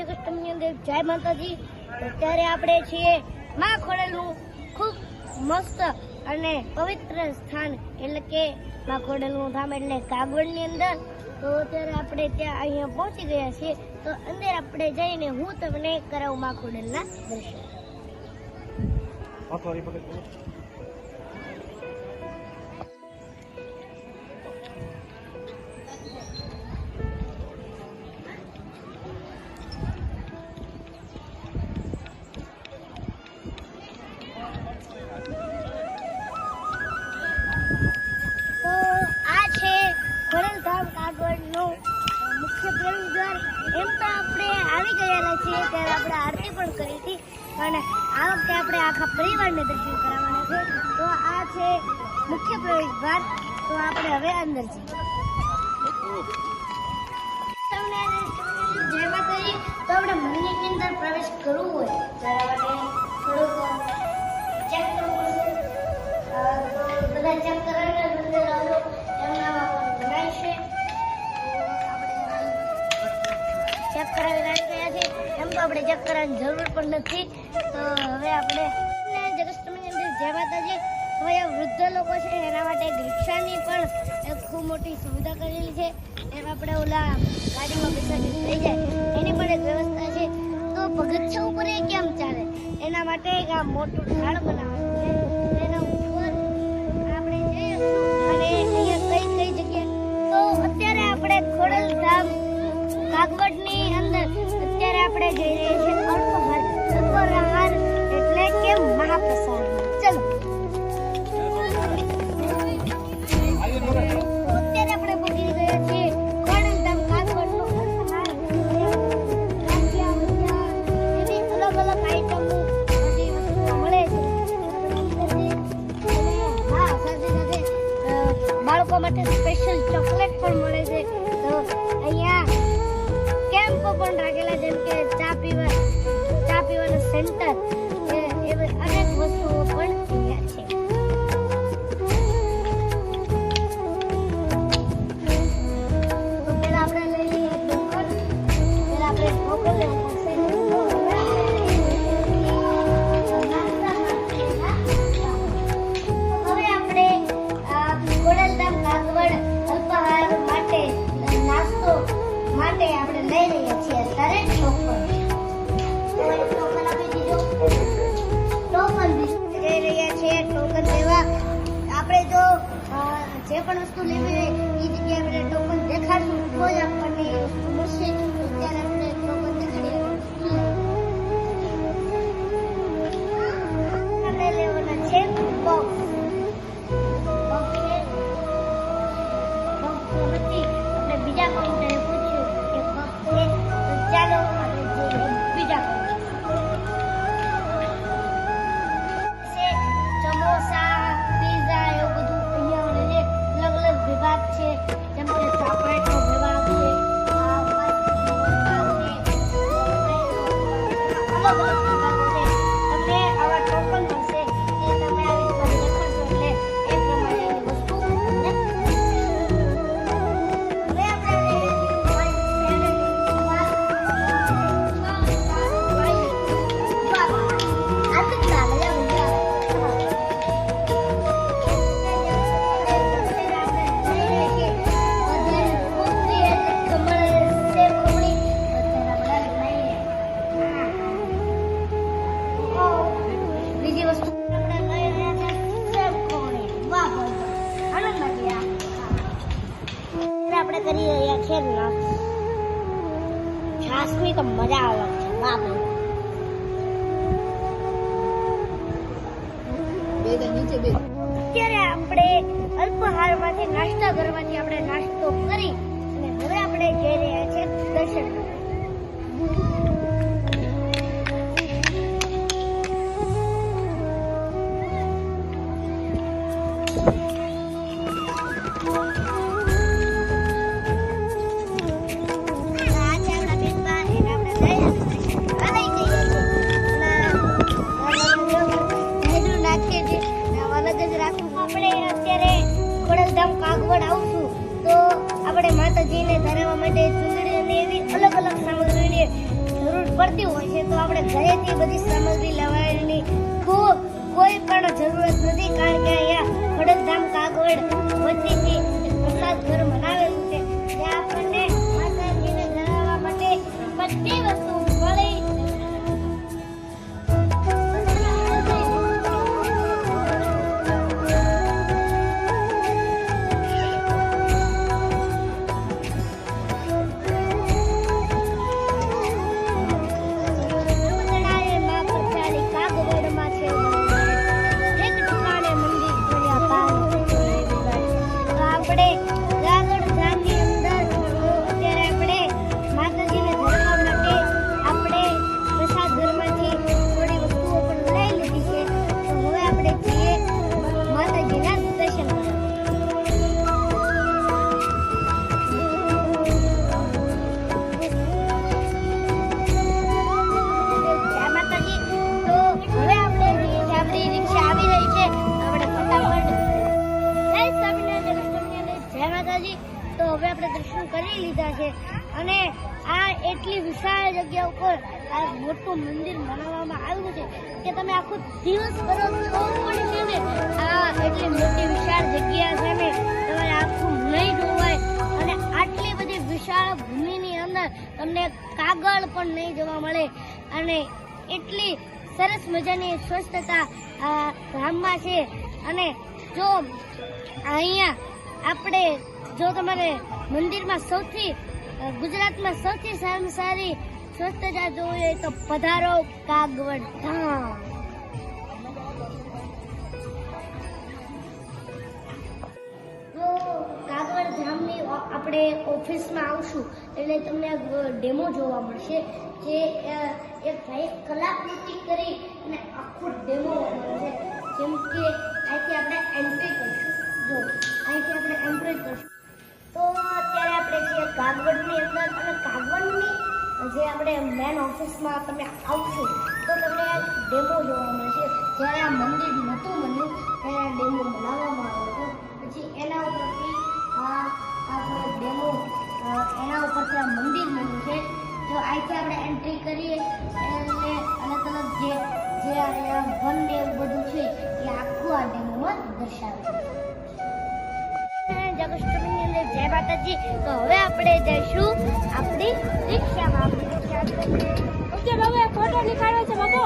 જગતની અંદર જય માતાજી. અત્યારે આપણે છીએ માં ખોડલનું ખૂબ મસ્ત અને પવિત્ર સ્થાન, એટલે કે માં ખોડલનું ધામ એટલે કાગવડની અંદર. તો અત્યારે આપણે ત્યાં અહીંયા પહોંચી ગયા છીએ. તો અંદર આપણે જઈને હું તમને કરાવું માં ખોડલના દર્શન. પણ કરી હતી. અને આ વખતે આપણે આખા પરિવારને દર્શન કરાવવાના છે. તો આ છે મુખ્ય પ્રવેશ પ્રવેશદ્વાર તો આપણે હવે અંદર જઈએ. જય તો આપણે મંદિરની અંદર પ્રવેશ કરવું હોય. ચેક કરવું આપણે ચેક કરવાની જરૂર પણ નથી. તો હવે આપણે જગસ્તમની અંદર જય માતાજી. હવે આ વૃદ્ધ લોકો છે, એના માટે એક રિક્ષાની પણ એક ખૂબ મોટી સુવિધા કરેલી છે. એમ આપણે ઓલા ગાડીમાં બેસાડી થઈ જાય. એની પણ એક વ્યવસ્થા છે. તો પગથિયા ઉપર એ કેમ ચાલે? એના માટે એક આ મોટું ઢાળ બનાવવાનું પણ રાખેલા જેમ કે ચા પીવા ચા પીવાનું સેન્ટર પણ વસ્તુ લેવી હોય એ જગ્યાએ ટોકન દેખાડશું, તો જ આપણને એ વસ્તુ મળશે ત્યારે આપણે કરી રહ્યા છે નાસ્તો છાસની તો મજા આવે છે વાહ અત્યારે આપણે અલ્પહારમાંથી નાસ્તા પડતી હોય છે, તો આપણે ઘરેથી બધી સામગ્રી લેવાની ખૂબ કોઈ પણ જરૂરત નથી, કારણ કે અહીંયા વડલધામ કાગવડ એક પ્રસાદ ઘર બનાવેલું કરી લીધા છે. અને આ એટલી વિશાળ જગ્યા ઉપર આ મોટું મંદિર બનાવવામાં આવ્યું છે કે તમે આખો દિવસ કરો ને આ એટલી મોટી વિશાળ જગ્યા છે ને તમારે આખું નહીં જોવાય. અને આટલી બધી વિશાળ ભૂમિની અંદર તમને કાગળ પણ નહીં જોવા મળે. અને એટલી સરસ મજાની સ્વચ્છતા ધામમાં છે. અને જો અહીંયા આપણે જો તમારે મંદિરમાં સૌથી ગુજરાતમાં સૌથી સારામાં સારી સ્વચ્છતા જોવી હોય તો પધારો કાગવડ ધામ કાગવડ આપણે ઓફિસમાં આવશું એટલે તમને ડેમો જોવા મળશે જે એક ભાઈ કલાકૃતિ કરી અને આખો ડેમો જેમ કે, અહીંથી આપણે એન્ટ્રી કરશું. જો, અહીંથી આપણે એન્ટ્રી કરશું. કાગવડની અંદર અને કાગવડની જે આપણે મેન ઓફિસમાં તમે આવશો તો તમને ડેમો જોવા મળશે. જ્યારે આ મંદિર નહોતું બન્યું, ત્યારે આ ડેમો બનાવવામાં આવ્યો હતો. પછી એના ઉપરથી આ આપણો ડેમો માતાજી. તો હવે આપણે જઈશું આપણી રિક્ષામાં. ઓકે હવે ફોટો નીકાળ્યો છે બાબુ